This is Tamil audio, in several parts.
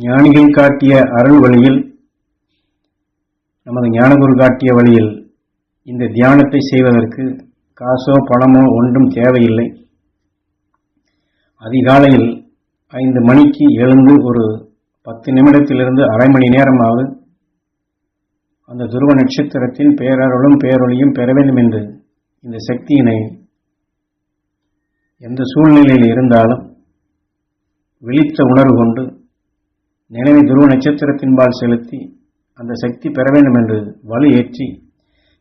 ஞானிகள் காட்டிய அருள் வழியில் நமது ஞானகுரு காட்டிய வழியில் இந்த தியானத்தை செய்வதற்கு காசோ பணமோ ஒன்றும் தேவையில்லை. அதிகாலையில் ஐந்து மணிக்கு எழுந்து ஒரு பத்து நிமிடத்திலிருந்து அரை மணி நேரமாவது அந்த துருவ நட்சத்திரத்தின் பேரருளும் பேரொழியும் பெற வேண்டும் என்று இந்த சக்தியினை எந்த சூழ்நிலையில் இருந்தாலும் விழித்த உணர்வு கொண்டு நினைவை துருவ நட்சத்திரத்தின்பால் செலுத்தி அந்த சக்தி பெற வேண்டும் என்று வலு ஏற்றி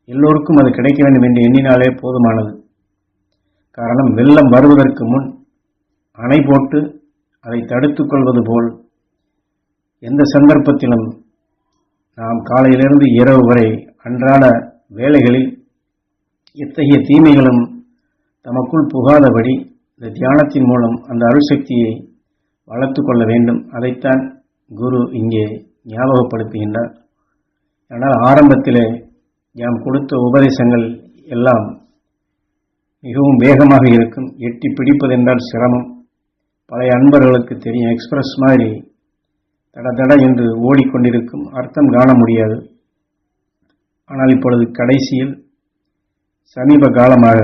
எல்லோருக்கும் அது கிடைக்க வேண்டும் என்று எண்ணினாலே போதுமானது. காரணம் வெள்ளம் வருவதற்கு முன் அணை போட்டு அதை தடுத்துக் கொள்வது போல் எந்த சந்தர்ப்பத்திலும் நாம் காலையிலிருந்து இரவு வரை அன்றாட வேலைகளில் எத்தகைய தீமைகளும் தமக்குள் புகாதபடி இந்த தியானத்தின் மூலம் அந்த அருள் சக்தியை வளர்த்து கொள்ள வேண்டும். அதைத்தான் குரு இங்கே ஞாபகப்படுத்துகின்றார் ஆனால் ஆரம்பத்திலே நாம் கொடுத்த உபதேசங்கள் எல்லாம் மிகவும் வேகமாக இருக்கும். எட்டி பிடிப்பதென்றால் சிரமம். பழைய அன்பர்களுக்கு தெரியும் எக்ஸ்பிரஸ் மாதிரி தட தட என்று ஓடிக்கொண்டிருக்கும். அர்த்தம் காண முடியாது. ஆனால் இப்பொழுது கடைசியில் சமீப காலமாக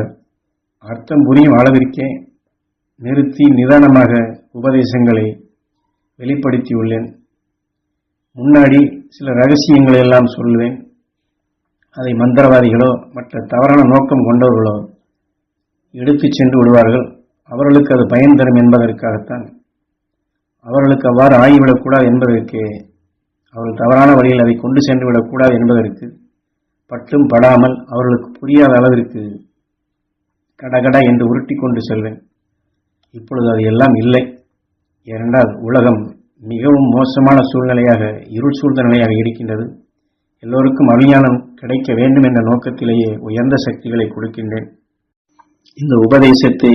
அர்த்தம் புரியும் அளவிற்கே நிறுத்தி நிதானமாக உபதேசங்களை வெளிப்படுத்தியுள்ளேன். முன்னாடி சில ரகசியங்களை எல்லாம் சொல்லுவேன் அதை மந்திரவாதிகளோ மற்ற தவறான நோக்கம் கொண்டவர்களோ எடுத்துச் சென்று விடுவார்கள். அவர்களுக்கு அது பயன் தரும் என்பதற்காகத்தான். அவர்களுக்கு அவ்வாறு ஆகிவிடக்கூடாது என்பதற்கு அவர்கள் தவறான வழியில் அதை கொண்டு சென்று விடக்கூடாது என்பதற்கு பட்டும் படாமல் அவர்களுக்கு புரியாத அளவிற்கு கடகடா என்று உருட்டி கொண்டு செல்வேன். இப்பொழுது அது எல்லாம் இல்லை. ஏனென்றால் உலகம் மிகவும் மோசமான சூழ்நிலையாக இருள் சூழ்ந்த நிலையாக இருக்கின்றது. எல்லோருக்கும் அபிஞானம் கிடைக்க வேண்டும் என்ற நோக்கத்திலேயே உயர்ந்த சக்திகளை கொடுக்கின்றேன். இந்த உபதேசத்தை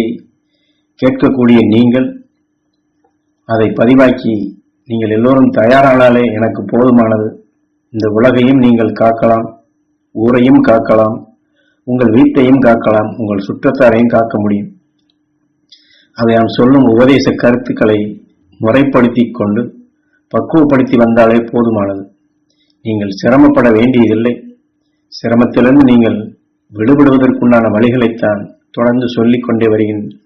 கேட்கக்கூடிய நீங்கள் அதை பதிவாக்கி நீங்கள் எல்லோரும் தயாரானாலே எனக்கு போதுமானது. இந்த உலகையும் நீங்கள் காக்கலாம் ஊரையும் காக்கலாம் உங்கள் வீட்டையும் காக்கலாம் உங்கள் சுற்றத்தாரையும் காக்க முடியும். அதை நாம் சொல்லும் உபதேச கருத்துக்களை முறைப்படுத்தி கொண்டு பக்குவப்படுத்தி வந்தாலே போதுமானது. நீங்கள் சிரமப்பட வேண்டியதில்லை. சிரமத்திலிருந்து நீங்கள் விடுபடுவதற்குண்டான வழிகளைத்தான் தொடர்ந்து சொல்லிக் கொண்டே வருகின்றேன்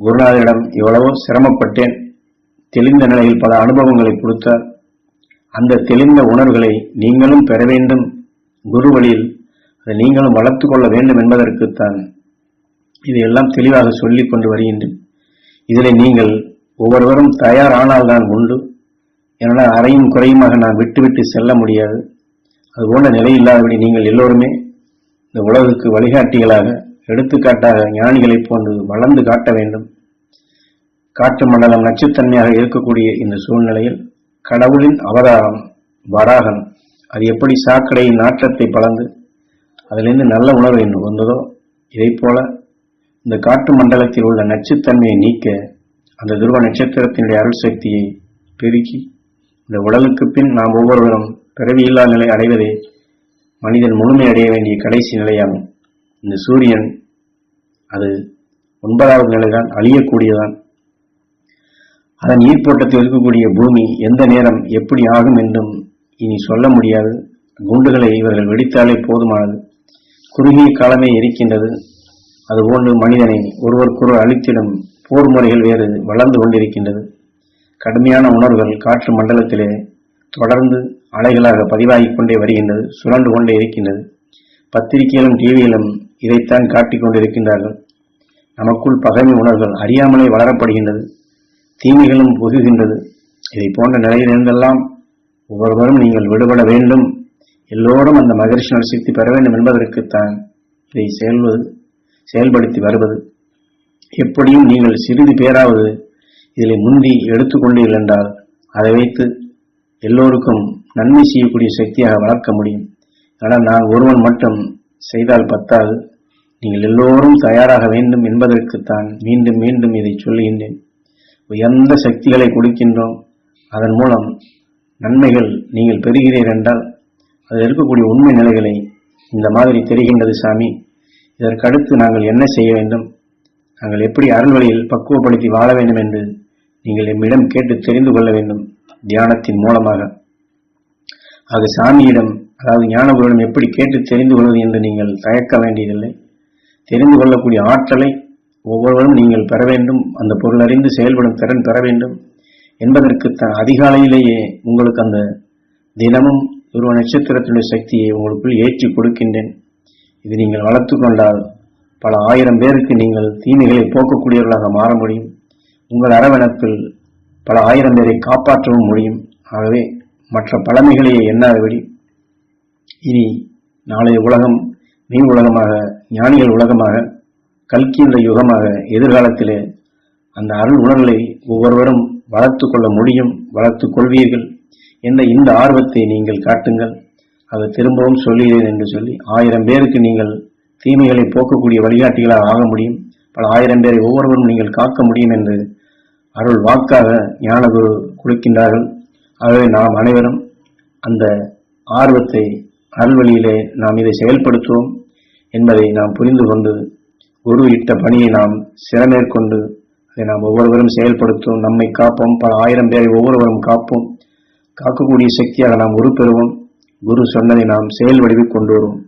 குருநாதரிடம் எவ்வளவோ சிரமப்பட்டேன். தெளிந்த நிலையில் பல அனுபவங்களை கொடுத்தார். அந்த தெளிந்த உணர்வுகளை நீங்களும் பெற வேண்டும். குரு வழியில் அதை நீங்களும் வளர்த்து கொள்ள வேண்டும் என்பதற்குத்தான் இதையெல்லாம் தெளிவாக சொல்லிக் கொண்டு வருகின்றேன். இதில் நீங்கள் ஒவ்வொருவரும் தயாரானால்தான் உண்டு. என்னால் அறையும் குறையுமாக நான் விட்டுவிட்டு செல்ல முடியாது. அது போன்ற நிலை இல்லாதபடி நீங்கள் எல்லோருமே இந்த உலகுக்கு வழிகாட்டிகளாக எடுத்துக்காட்டாக ஞானிகளைப் போன்று வளர்ந்து காட்ட வேண்டும். காற்று மண்டலம் நச்சுத்தன்மையாக இருக்கக்கூடிய இந்த சூழ்நிலையில் கடவுளின் அவதாரம் வராகன் அது எப்படி சாக்கடையின் நாற்றத்தை பலந்து அதிலிருந்து நல்ல உணர்வை நுகர்ந்ததோ இதைப் போல இந்த காற்று மண்டலத்தில் உள்ள நச்சுத்தன்மையை நீக்க அந்த துருவ நட்சத்திரத்தினுடைய அருள் சக்தியை பெருக்கி இந்த உடலுக்கு பின் நாம் ஒவ்வொருவரும் பிறவியில்லா நிலை அடைவதே மனிதன் முழுமை அடைய வேண்டிய கடைசி நிலையாகும். இந்த சூரியன் அது ஒன்பதாவது நிலைதான் அழியக்கூடியதான். அதன் ஈர்ப்போட்டத்தில் இருக்கக்கூடிய பூமி எந்த நேரம் எப்படி ஆகும் என்றும் இனி சொல்ல முடியாது. குண்டுகளை இவர்கள் வெடித்தாலே போதுமானது. குறுகிய காலமே இருக்கின்றது. அதுபோன்று மனிதனை ஒருவருக்கொருவர் அழித்திடும் போர் முறைகள் வேறு வளர்ந்து கொண்டிருக்கின்றது. கடுமையான உணர்வுகள் காற்று மண்டலத்திலே தொடர்ந்து அலைகளாக பதிவாகிக் கொண்டே வருகின்றது சுழண்டு கொண்டே இருக்கின்றது. பத்திரிகையிலும் டிவியிலும் இதைத்தான் காட்டிக் கொண்டிருக்கின்றார்கள். நமக்குள் பகைமை உணர்வுகள் அறியாமலே வளரப்படுகின்றது. தீமைகளும் புகுகின்றது இதை போன்ற நிலையிலிருந்தெல்லாம் ஒவ்வொருவரும் நீங்கள் விடுபட வேண்டும். எல்லோரும் அந்த மகிழ்ச்சி நரசித்தி பெற வேண்டும் என்பதற்குத்தான் இதை செயல்வது செயல்படுத்தி வருவது. எப்படியும் நீங்கள் சிறிது பேராவது இதில் முந்தி எடுத்துக்கொண்டீர்கள் என்றால் அதை வைத்து எல்லோருக்கும் நன்மை செய்யக்கூடிய சக்தியாக வளர்க்க முடியும். ஆனால் நான் ஒருவன் மட்டும் செய்தால் பத்தாது. நீங்கள் எல்லோரும் தயாராக வேண்டும் என்பதற்குத்தான் மீண்டும் மீண்டும் இதை சொல்லுகின்றேன். உயர்ந்த சக்திகளை கொடுக்கின்றோம். அதன் மூலம் நன்மைகள் நீங்கள் பெறுகிறீர்கள் என்றால் அதில் இருக்கக்கூடிய உண்மை நிலைகளை இந்த மாதிரி தெரிகின்றது சாமி. இதற்கடுத்து நாங்கள் என்ன செய்ய வேண்டும்? நாங்கள் எப்படி அருள் வழியில் பக்குவப்படுத்தி வாழ வேண்டும் என்று நீங்கள் எம்மிடம் கேட்டு தெரிந்து கொள்ள வேண்டும் தியானத்தின் மூலமாக. அது சாமியிடம் அதாவது ஞானகுருவிடம் எப்படி கேட்டு தெரிந்து கொள்வது என்று நீங்கள் தயக்க வேண்டியதில்லை. தெரிந்து கொள்ளக்கூடிய ஆற்றலை ஒவ்வொருவரும் நீங்கள் பெற வேண்டும் அந்த பொருள் அறிந்து செயல்படும் திறன் பெற வேண்டும். என்பதற்கு த அதிகாலையிலேயே உங்களுக்கு அந்த தினமும் துருவ நட்சத்திரத்தினுடைய சக்தியை உங்களுக்குள் ஏற்றி கொடுக்கின்றேன். இது நீங்கள் வளர்த்து கொண்டால் பல ஆயிரம் பேருக்கு நீங்கள் தீமைகளை போக்கக்கூடியவர்களாக மாற முடியும். உங்கள் அரவணத்தில் பல ஆயிரம் பேரை காப்பாற்றவும் முடியும். ஆகவே மற்ற பழமைகளையே எண்ணாதபடி இனி நாளைய உலகம் நீ உலகமாக ஞானிகள் உலகமாக கல்கின்ற யுகமாக எதிர்காலத்திலே அந்த அருள் உணர்வுகளை ஒவ்வொருவரும் வளர்த்து கொள்ள முடியும் வளர்த்து கொள்வீர்கள் என்ற இந்த ஆர்வத்தை நீங்கள் காட்டுங்கள். அதை திரும்பவும் சொல்லுகிறேன் என்று சொல்லி ஆயிரம் பேருக்கு நீங்கள் தீமைகளை போக்கக்கூடிய வழிகாட்டிகளாக ஆக முடியும். பல ஆயிரம் பேரை ஒவ்வொருவரும் நீங்கள் காக்க முடியும் என்று அருள் வாக்காக ஞானகுரு கொடுக்கின்றார்கள். ஆகவே நாம் அனைவரும் அந்த ஆர்வத்தை அருள்வழியிலே நாம் இதை செயல்படுத்துவோம் என்பதை நாம் புரிந்து கொண்டு குரு இட்ட பணியை நாம் சிறமேற்கொண்டு அதை நாம் ஒவ்வொருவரும் செயல்படுத்தும் நம்மை காப்போம். பல ஆயிரம் பேரை ஒவ்வொருவரும் காப்போம். காக்கக்கூடிய சக்தியாக நாம் உருப்பெறுவோம். குரு சொன்னதை நாம் செயல் வடிவில் கொண்டு வருவோம்.